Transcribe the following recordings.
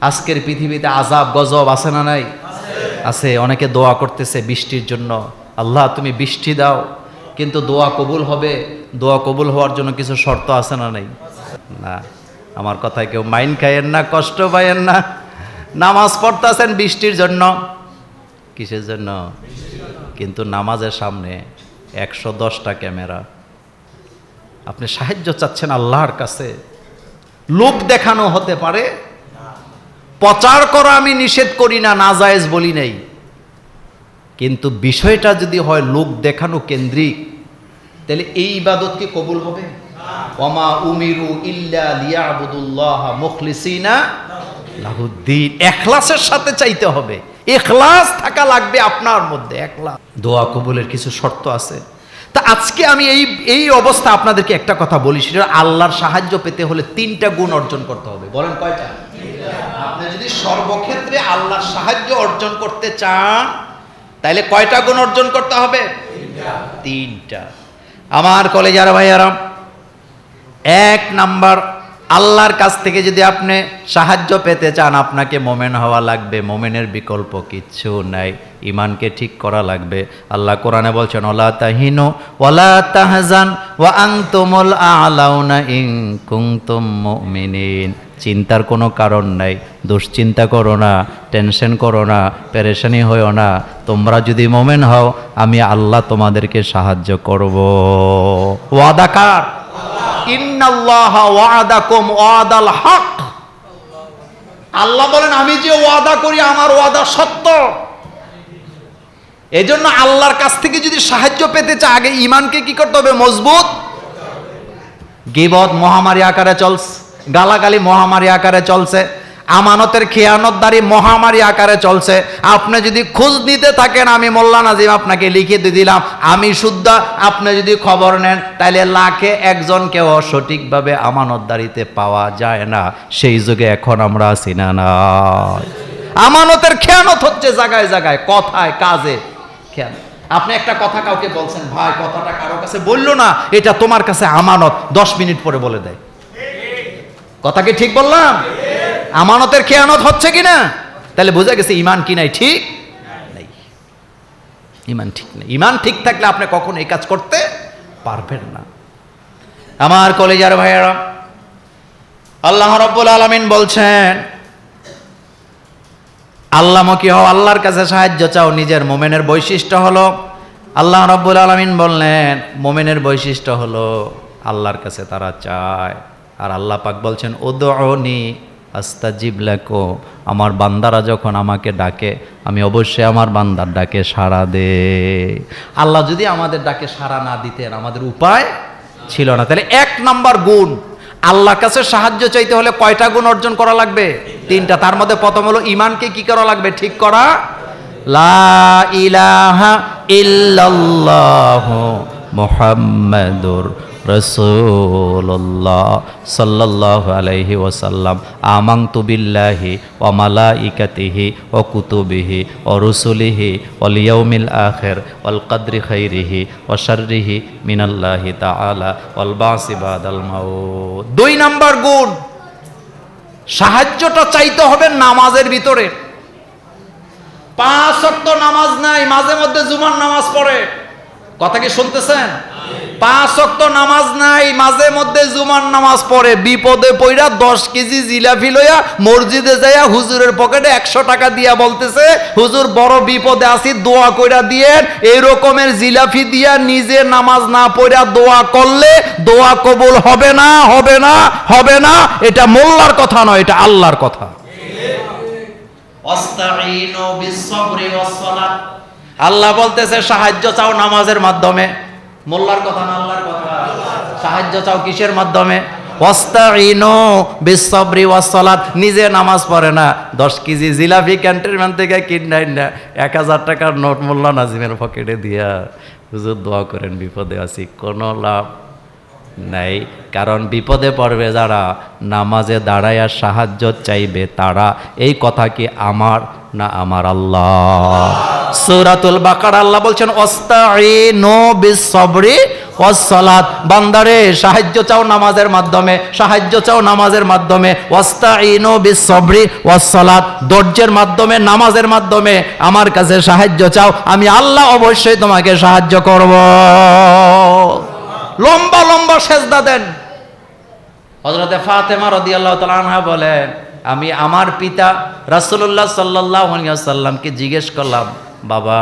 আজকের পৃথিবীতে আজাব গজব আছে না নাই? আছে। অনেকে দোয়া করতেছে বৃষ্টির জন্য। আল্লাহ, তুমি বৃষ্টি দাও। কিন্তু দোয়া কবুল হবে। দোয়া কবুল হওয়ার জন্য কিছু শর্ত আছে না নাই? না। আমার কথায় কেউ মাইন্ড খাইয়েন না, কষ্ট পাইয়েন না। নামাজ পড়তেছেন বৃষ্টির জন্য। কিসের জন্য? কিন্তু নামাজের সামনে একশো দশটা ক্যামেরা। আপনি সাহায্য চাচ্ছেন আল্লাহর কাছে। লোক দেখানো হতে পারে প্রচার করা আমি নিষেধ করি না, নাজায়েজ বলি নাই। কিন্তু বিষয়টা যদি হয় লোক দেখানো কেন্দ্রিক, তাহলে এই ইবাদত কি কবুল হবে? ওমা উমিরু ইল্লা লিয়াবুদুল্লাহ মুখলিসিনা লাহুদ্দিন। এখলাসের সাথে চাইতে হবে। এখলাস থাকা লাগবে আপনার মধ্যে, এখলাস। দোয়া কবুলের কিছু শর্ত আছে। তা আজকে আমি এই এই অবস্থা আপনাদেরকে একটা কথা বলি, সেটা আল্লাহর সাহায্য পেতে হলে তিনটা গুণ অর্জন করতে হবে। বলেন কয়টা? যদি সর্বক্ষেত্রে আল্লাহর সাহায্য অর্জন করতে চান তাহলে কয়টা গুণ অর্জন করতে হবে? তিনটা। আমার কলেজার ভাইয়ারাম, এক নাম্বার, আল্লাহর কাছ থেকে যদি আপনি সাহায্য পেতে চান, আপনাকে মোমেন হওয়া লাগবে, মোমেনের বিকল্প কিচ্ছু নাই ইমানকে ঠিক করা লাগবে। আল্লাহ কোরআনে বলছেন, ওলা তাহিনু, ওলা তাহজান, ওয়া আনতুমুল আলাউনা ইন কুনতুম মুমিনিন। চিন্তার কোনো কারণ নাই। দুশ্চিন্তা করো না, টেনশন করো না, পেরেশানি হইও না। তোমরা যদি মোমেন হও, আমি আল্লাহ তোমাদেরকে সাহায্য করব। ওয়াদা কার? ইন্নাল্লাহ ওয়াদাকুম ওয়াদাল আল্লাহ বলেন, আমি যে ওয়াদা করি, আমার ওয়াদা সত্য। এই জন্য আল্লাহর কাছ থেকে যদি সাহায্য পেতে চায়, আগে ইমানকে কি করতে হবে? মজবুত? গিবত, মহামারী আকারে চলছে। গালাগালি মহামারী আকারে চলছে, আমানতের খেয়ানতদারি মহামারী আকারে চলছে। আপনি যদি খোঁজ নিতে থাকেন, আমি মোল্লা নাজিম আপনাকে লিখে দিয়ে দিলাম, আমি শুদ্ধ, আপনি যদি খবর নেন তাহলে লাখে একজনকেও সঠিকভাবে আমানতদারিতে পাওয়া যায় না। সেই যুগে এখন আমরা আছি না না। আমানতের খেয়ানত হচ্ছে জায়গায় জায়গায়, কথায়, কাজে খেয়ানত। আপনি একটা কথা কাউকে বলছেন, ভাই, কথাটা কারও কাছে বলল না, এটা তোমার কাছে আমানত। দশ মিনিট পরে বলে দেয়। কথা কি ঠিক বললাম? আমানতের খেয়ানত হচ্ছে কি না তাহলে বোঝা গেছে ইমান কি নাই, ঠিক নাই। ইমান ঠিক নেই। ইমান ঠিক থাকলে আপনি কখন এই কাজ করতে পারবেন না। আমার কলেজার ভাইয়েরা, আল্লাহ রব্বুল আলমিন বলছেন আল্লাহমুখী হও, আল্লাহর কাছে সাহায্য চাও। নিজের মোমেনের বৈশিষ্ট্য হলো, আল্লাহ রব্বুল আলমিন বললেন, মোমেনের বৈশিষ্ট্য হলো, আল্লাহর কাছে তারা চায়। আর আল্লাহ পাক বলছেন ওদনি আস্তাজিব লেখো আমার বান্দারা যখন আমাকে ডাকে, আমি অবশ্যই আমার বান্দার ডাকে সাড়া দে আল্লাহ যদি আমাদের ডাকে সাড়া না দিতেন, আমাদের উপায় ছিল না। তাহলে এক নাম্বার গুণ, আল্লাহর কাছে সাহায্য চাইতে হলে কয়টা গুণ অর্জন করা লাগবে? তিনটা। তার মধ্যে প্রথম হলো ইমানকে কি করা লাগবে? ঠিক করা? লা ইলাহা ইল্লাল্লাহ মুহাম্মাদুর রসুল্লাহ সাল্লাহ আলাইহি ওসাল্লাম আমাংতু বিল্লাহি ও মালাইকাতিহি ও কুতুবিহি ও রুসুলিহি অলিয়মিল আখের অল কদ্রি খৈরিহি ও শর্রিহি মিনাল্লাহি তাআলা অল বাসিবাদ দুই নাম্বার গুণ, সাহায্যটা চাইতে হবে নামাজের ভিতরে। পাঁচ নামাজ নাই, মাঝে মধ্যে জুমার নামাজ পড়ে। কথা কি শুনতেছেন? পাঁচ অক্ত নামাজ নাই, মাঝে মধ্যে জুমার নামাজ পড়ে, বিপদে পইরা দশ কেজি জিলাপি লইয়া মসজিদে যাইয়া হুজুরের পকেটে একশো টাকা দিয়া বলতেছে, হুজুর, বড় বিপদে আছি, দোয়া কইরা দিয়ে এই রকমের জিলাপি দিয়া নিজে নামাজ না পড়া দোয়া করলে দোয়া কবুল হবে না হবে না হবে না। এটা মোল্লার কথা নয়, এটা আল্লাহর কথা। আল্লাহ বলতেছে, সাহায্য চাও নামাজের মাধ্যমে। মোল্লার কথা না আল্লাহর কথা? সাহায্য চাও কিসের মাধ্যমে? নিজে নামাজ পড়ে না। দশ কেজি জিলাপি ক্যান্টনমেন্ট থেকে কিনাই না এক হাজার টাকার নোট মোল্লা নাজিমের পকেটে দিয়া হুজুর দোয়া করেন, বিপদে আছি, কোনো লাভ নাই। কারণ বিপদে পড়বে যারা, নামাজে দাঁড়াইয়া সাহায্য চাইবে তারা। এই কথা কি আমার না আমার আল্লাহ? সূরাতুল বাকারা আল্লাহ বলছেন বিস-সাবরি ওয়াস-সালাত বান্দারে, সাহায্য চাও নামাজের মাধ্যমে, সাহায্য চাও নামাজের মাধ্যমে। ওয়াস্তাঈনু বিস-সাবরি ধৈর্যের মাধ্যমে, নামাজের মাধ্যমে আমার কাছে সাহায্য চাও, আমি আল্লাহ অবশ্যই তোমাকে সাহায্য করব। লম্বা লম্বা সেজদা দেন। হজরতে ফাতেমা রাদিয়াল্লাহু তাআলা আনহা বলেন, আমি আমার পিতা রাসূলুল্লাহ সাল্লাল্লাহু আলাইহি ওয়াসাল্লামকে জিজ্ঞেস করলাম বাবা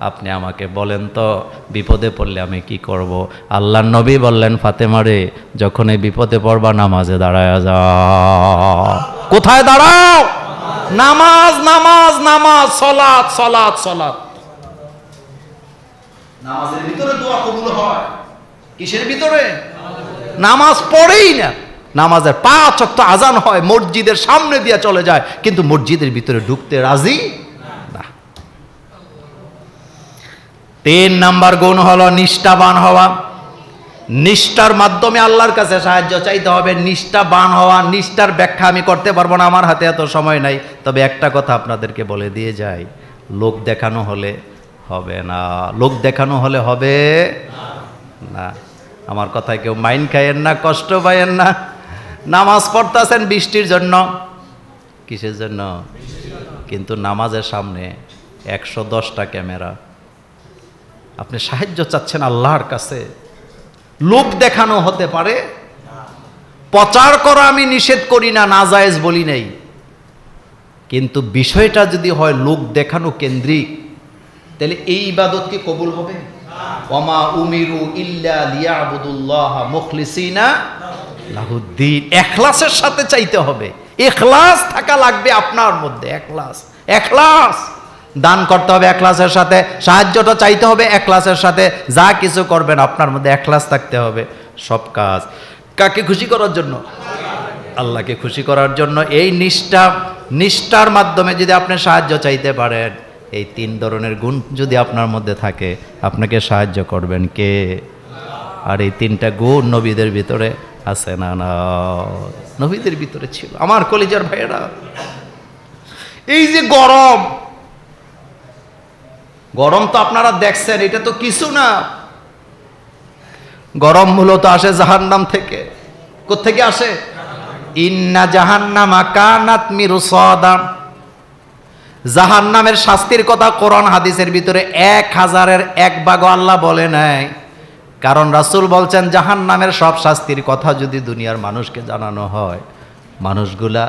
আপনি আমাকে বলেন তো বিপদে পড়লে আমি কি করব? আল্লাহর নবী বললেন ফাতেমা রে যখন এই বিপদে পড়বা নামাজে দাঁড়ায় যাও কোথায় দাঁড়াও? নামাজ নামাজ নামাজ সলাৎ সলাৎ সলাৎ। নামাজের ভিতরে দোয়া কবুল হয়। কিসের ভিতরে? নামাজ পড়েই না। নামাজের পাঁচ অক্ত আজান হয় মসজিদের সামনে দিয়ে চলে যায় কিন্তু মসজিদের ভিতরে ঢুকতে রাজি না তিন নাম্বার গুণ হলো নিষ্ঠাবান হওয়া। নিষ্ঠার মাধ্যমে আল্লাহর কাছে সাহায্য চাইতে হবে। নিষ্ঠাবান হওয়া, নিষ্ঠার ব্যাখ্যা আমি করতে পারব না, আমার হাতে এত সময় নাই। তবে একটা কথা আপনাদেরকে বলে দিয়ে যাই, লোক দেখানো হলে হবে না। লোক দেখানো হলে হবে না। আমার কথায় কেউ মাইন খাইয়েন না, কষ্ট পাইয়েন না। নামাজ পড়তেছেন বৃষ্টির জন্য। কিসের জন্য? কিন্তু নামাজের সামনে একশো দশটা ক্যামেরা। আপনি সাহায্য চাচ্ছেন আল্লাহর কাছে লোক দেখানো হতে পারে। প্রচার করা আমি নিষেধ করি না, নাজায়েজ বলি নাই। কিন্তু বিষয়টা যদি হয় লোক দেখানো কেন্দ্রিক, তাহলে এই ইবাদত কি কবুল হবে? ওমা উমিরু ইল্লা লিয়াবুদুল্লাহ মুখলিসিনা লাহুদ্দিন। এখলাসের সাথে চাইতে হবে। এখলাস থাকা লাগবে আপনার মধ্যে, এখলাস এখলাস। দান করতে হবে একলাসের সাথে, সাহায্যটা চাইতে হবে একলাসের সাথে, যা কিছু করবেন আপনার মধ্যে একলাস থাকতে হবে, সব কাজ। কাকে খুশি করার জন্য? আল্লাহকে খুশি করার জন্য এই নিষ্ঠা, নিষ্ঠার মাধ্যমে যদি আপনি সাহায্য চাইতে পারেন, এই তিন ধরনের গুণ যদি আপনার মধ্যে থাকে, আপনাকে সাহায্য করবেন কে? আর এই তিনটা গুণ নবীদের ভিতরে আছে না না? নবীদের ভিতরে ছিল। আমার কলিজার ভাইয়েরা, এই যে গরম গরম তো আপনারা দেখছেন, এটা তো কিছু না। গরম মূলত আসে জাহান্নাম থেকে। কোত্থেকে আসে? ইন্না জাহান্নামা কানাত মিরুসাদাম। জাহান্নামের শাস্তির কথা কোরআন হাদিসের ভিতরে এক হাজারের এক ভাগ আল্লাহ বলে নাই। কারণ রাসূল বলছেন, জাহান্নামের সব শাস্তির কথা যদি দুনিয়ার মানুষকে জানানো হয়, মানুষগুলা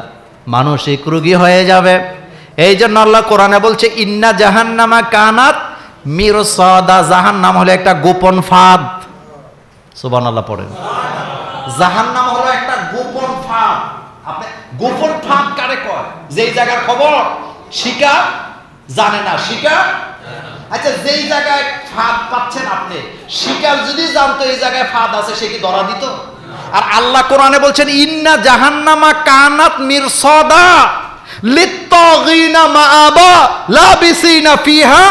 মানসিক রোগী হয়ে যাবে। এই জন্য আল্লাহ কোরআনে বলছে, ইন্না জাহান্নামা কানাত মিরসাদা। জাহান্নাম হলো একটা গোপন ফাদ। ফাঁদ সুবহানাল্লাহ পড়েন। জাহান্নাম হলো একটা গোপন ফাঁদ। গোপন ফাঁদ কারে কয়? যেই জায়গার খবর শিকার জানে না। শিকার আচ্ছা যেই জায়গায় ফাঁদ পাচ্ছেন আপনি শিকার যদি জানতো এই জায়গায় ফাঁদ আছে, সে কি ধরা দিত? আর আল্লাহ কোরআনে বলছেন, ইন্না জাহান্নামা কানাত মিরসাদা। লিত্তাগিনা মাআবা লাবিসিনা ফিহা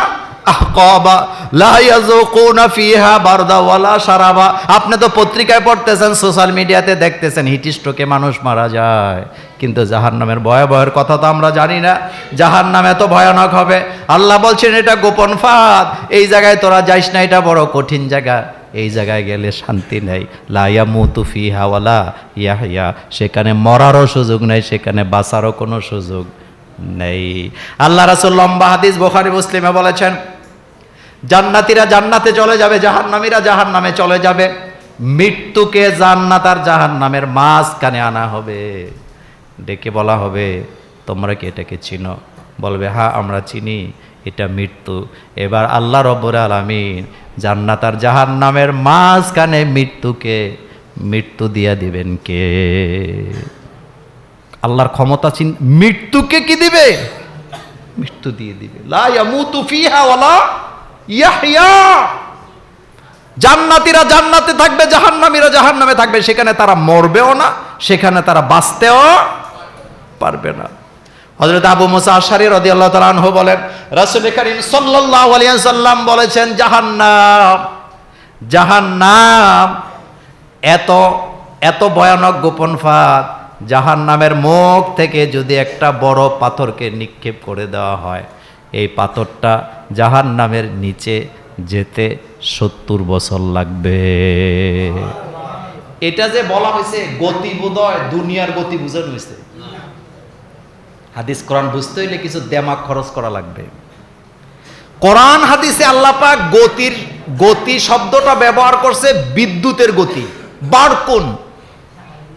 আহকাবা, লা ইয়াযুকুনা ফিহা বারদা ওয়ালা শারাবা। আপনি তো পত্রিকায় পড়তেছেন, সোশ্যাল মিডিয়াতে দেখতেছেন, হিট স্ট্রোকে মানুষ মারা যায়। কিন্তু জাহান্নামের ভয়াবহের কথা তো আমরা জানি না। জাহান্নাম এত ভয়ানক হবে। আল্লাহ বলছেন, এটা গোপন ফাঁদ। এই জায়গায় তোরা যাইস না, এটা বড় কঠিন জায়গা। এই জায়গায় গেলে শান্তি নেই। লাইয়া মুতুফি হাওয়ালা ইয়া ইয়া সেখানে মরারও সুযোগ নেই, সেখানে বাঁচারও কোনো সুযোগ নেই। আল্লাহ রাসুল লম্বা হাদিস বোখারি মুসলিমে বলেছেন, জান্নাতিরা জান্নাতে চলে যাবে, জাহান্নামীরা জাহান্নামে চলে যাবে। মৃত্যুকে জান্নাত আর জাহান্নামের মাঝখানে আনা হবে। ডেকে বলা হবে, তোমরা কি এটাকে চিনো? বলবে হ্যাঁ আমরা চিনি। এটা মৃত্যু। এবার আল্লাহ রব্বুর আলামিন জান্নাত আর জাহান্নামের মাঝখানে মৃত্যুকে মৃত্যু দিয়া দিবেন কে? আল্লাহর ক্ষমতা চিন, মৃত্যুকে কি দিবে? মৃত্যু দিয়ে দিবে। জান্নাতীরা জান্নাতে থাকবে, জাহান্নামীরা জাহান্নামে থাকবে, সেখানে তারা মরবেও না, সেখানে তারা বাঁচতেও পারবে না। হযরত আবু মুসা আশারী রাদিয়াল্লাহু তাআলা আনহু বলেন, রাসূল করিম সাল্লাল্লাহু আলাইহি সাল্লাম বলেছেন, জাহান্নাম জাহান্নাম, এত এত ভয়ানক গোপন ফাঁদ জাহান্নামের মুখ থেকে যদি একটা বড় পাথরকে নিক্ষেপ করে দেওয়া হয়, এই পাথরটা জাহান নামের নিচে যেতে সত্তর বছর লাগবে। এটা যে বলা হয়েছে গতি বোধয় দুনিয়ার গতি বুঝানো হয়েছে। হাদিস কোরআন বুঝতে হইলে কিছু দেমাগ খরচ করা লাগবে। কোরআন, হাদিসে আল্লাহ পাক গতির, গতি শব্দটা ব্যবহার করছে বিদ্যুতের গতি। বারকুন।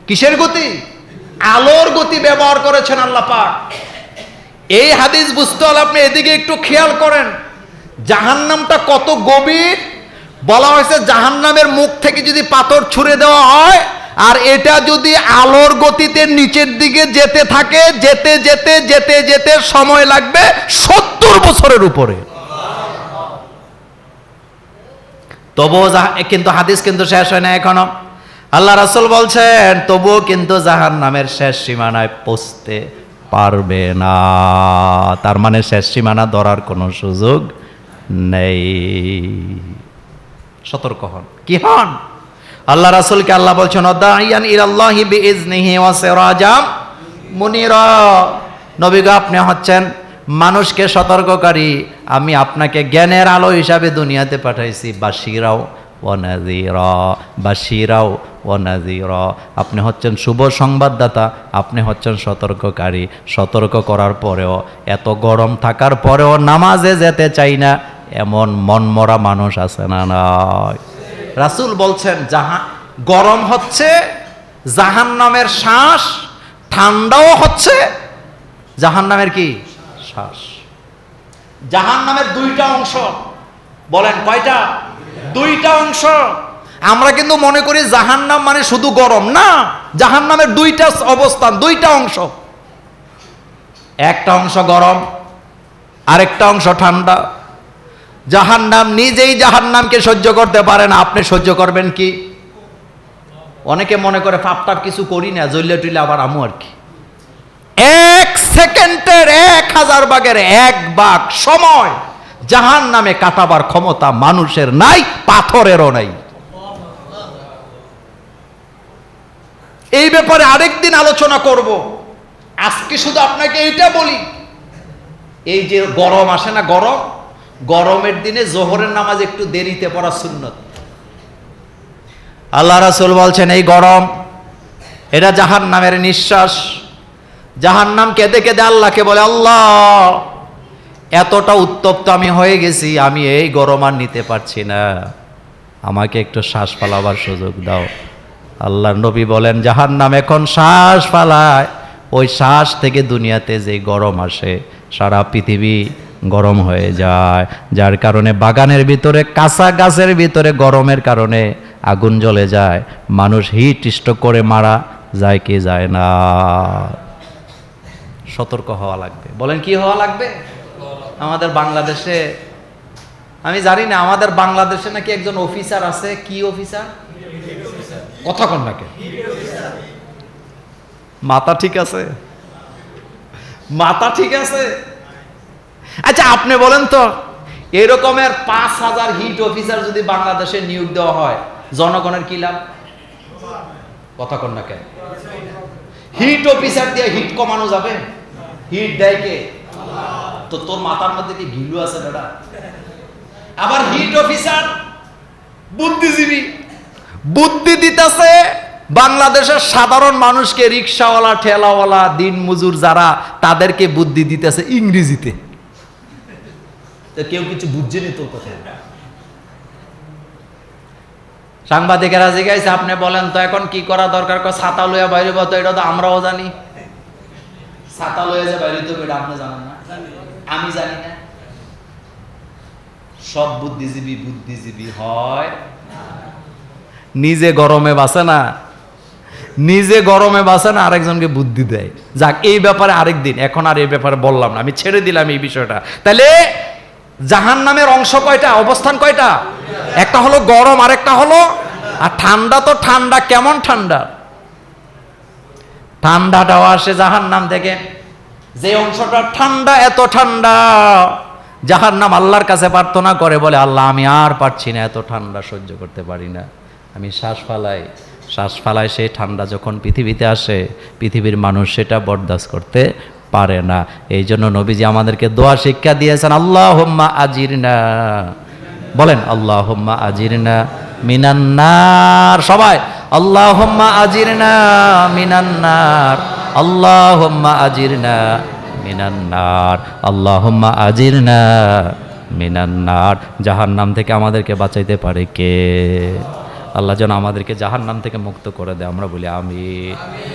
কিসের গতি? আলোর গতি ব্যবহার করেছেন আল্লাহ পাক। এই হাদিস বুঝতে হলে আপনি এদিকে একটু খেয়াল করেন। জাহান্নামটা কত গভীর? বলা হয়েছে জাহান্নামের মুখ থেকে যদি পাথর ছুঁড়ে দেওয়া হয় আর এটা যদি আলোর গতিতে নিচের দিকে যেতে থাকে, যেতে যেতে যেতে যেতে সময় লাগবে সত্তর বছরের উপরে। তবুও কিন্তু হাদিস কিন্তু শেষ হয় না এখনও। আল্লাহ রাসুল বলছেন, তবুও কিন্তু জাহান নামের শেষ সীমানায় পৌঁছতে পারবে না। তার মানে শেষ সীমানা ধরার কোনো সুযোগ নেই। সতর্ক হন। কি হন? আল্লাহ রাসুলকে আল্লাহ বলছেন অদাইয়ান ইরাল্লাহি বিইজনিহি ওয়া সিরাজাম মুনিরা। নবী গো, আপনি হচ্ছেন মানুষকে সতর্ককারী। আমি আপনাকে জ্ঞানের আলো হিসাবে দুনিয়াতে পাঠাইছি। বাশিরাও ও নাজিরা বাশিরাও ও নাজিরা আপনি হচ্ছেন শুভ সংবাদদাতা, আপনি হচ্ছেন সতর্ককারী। সতর্ক করার পরেও, এত গরম থাকার পরেও নামাজে যেতে চাই না, এমন মনমরা মানুষ আছে না নয় রাসূল বলছেন, জাহা, গরম হচ্ছে জাহান নামের শ্বাস, ঠান্ডাও হচ্ছে। জাহান নামের কি? শ্বাস। জাহান নামের দুইটা অংশ। বলেন, কয়টা? দুইটা অংশ। আমরা কিন্তু মনে করি জাহান নাম মানে শুধু গরম, না। জাহান নামের দুইটা অবস্থান, দুইটা অংশ। একটা অংশ গরম, আরেকটা অংশ ঠান্ডা। জাহান্নাম নিজেই জাহান্নামকে সহ্য করতে পারে না। আপনি সহ্য করবেন কি? অনেকে মনে করে, পাপ টাপ কিছু করি না জইলে টইলে আবার আমু আর কি? এক সেকেন্ডের এক হাজার বাগের এক বাঘ সময় জাহান নামে কাটাবার ক্ষমতা মানুষের নাই, পাথরেরও নাই। এই ব্যাপারে আরেকদিন আলোচনা করব। আজকে শুধু আপনাকে এইটা বলি, এই যে গরম আসে না, গরম? গরমের দিনে জোহরের নামাজ একটু দেরিতে পড়া সুন্নত। আল্লাহ রাসুল বলছেন, এই গরম, এটা জাহান নামের নিঃশ্বাস। জাহান নাম কেঁদে কেঁদে আল্লাহকে বলে, আল্লাহ, এতটা উত্তপ্ত আমি হয়ে গেছি, আমি এই গরম আর নিতে পারছি না। আমাকে একটু শ্বাস ফালাবার সুযোগ দাও। আল্লাহ নবী বলেন জাহান নাম এখন শ্বাস ফালায়। ওই শ্বাস থেকে দুনিয়াতে যে গরম আসে, সারা পৃথিবী গরম হয়ে যায়, যার কারণে বাগানের ভিতরে, কাঁচা গাছের ভিতরে গরমের কারণে আগুন জ্বলে যায়। মানুষ হিট স্ট্রোক করে মারা যায়, কি যায় না। সতর্ক হওয়া লাগবে। বলেন, কি হওয়া লাগবে? আমাদের বাংলাদেশে, আমি জানি না, আমাদের বাংলাদেশে নাকি একজন অফিসার আছে? কি অফিসার? কথা কন নাকি মাথা ঠিক আছে? মাথা ঠিক আছে? আচ্ছা আপনি বলেন তো। এরকমের পাঁচ হাজার হিট অফিসার যদি বাংলাদেশে নিয়োগ দেওয়া হয় জনগণের কি লাভ? কথা কন না কেন? হিট অফিসার দিয়ে হিট কমানো যাবে? হিট দেয় কে? তো তোর মাথার মধ্যে কি ঘিলু আছে দাদা আবার হিট অফিসার বুদ্ধিজীবী। বুদ্ধি দিতেছে বাংলাদেশের সাধারণ মানুষকে রিক্সাওয়ালা ঠেলাওয়ালা দিন মজুর যারা তাদেরকে বুদ্ধি দিতেছে ইংরেজিতে। তো কেউ কিছু বুঝছেনি তোর কথা সাংবাদিকেরা জিজ্ঞাসা আপনি বলেন তো এখন কি করা দরকার? ছাতা লইয়া বাইরে তো এটা তো আমরাও জানি। ছাতা লইয়া যে বাইরে তো এটা আপনি জানেন না? আমি জানি না। সব বুদ্ধিজীবী বুদ্ধিজীবী হয়। নিজে গরমে বাসে না। নিজে গরমে বাসে না আরেকজনকে বুদ্ধি দেয়। যাক এই ব্যাপারে আরেক দিন এখন আর এই ব্যাপারে বললাম না। আমি ছেড়ে দিলাম এই বিষয়টা। তাহলে জাহান নামের অংশ কয়টা? অবস্থান কয়টা? একটা হলো গরম, আরেকটা হলো, আর ঠান্ডা তো ঠান্ডা, কেমন ঠান্ডা? ঠান্ডাটাও আসে জাহান নাম থেকে। যে অংশটা ঠান্ডা, এত ঠান্ডা। জাহার নাম আল্লাহর কাছে প্রার্থনা করে, বলে, আল্লাহ, আমি আর পারছি না, এত ঠান্ডা সহ্য করতে পারি না। আমি শ্বাস ফালাই। শ্বাস ফালাই সেই ঠান্ডা যখন পৃথিবীতে আসে, পৃথিবীর মানুষ সেটা বরদাস্ত করতে পারে না। এই জন্য নবীজি আমাদেরকে দোয়া শিক্ষা দিয়েছেন আল্লাহ হোম্মা আজিরনা। বলেন আল্লাহ হোম্মা আজিরনা মিনান্নার সবাই আল্লাহ হোম্মা আজিরনা মিনান্নার আল্লাহ হোম্মা আজিরনা মিনান্নার আল্লাহ হোম্মা আজিরনা মিনান্নার জাহান নাম থেকে আমাদেরকে বাঁচাইতে পারে কে? আল্লাহ যেন আমাদেরকে জাহান নাম থেকে মুক্ত করে দেয়, আমরা বলি আমি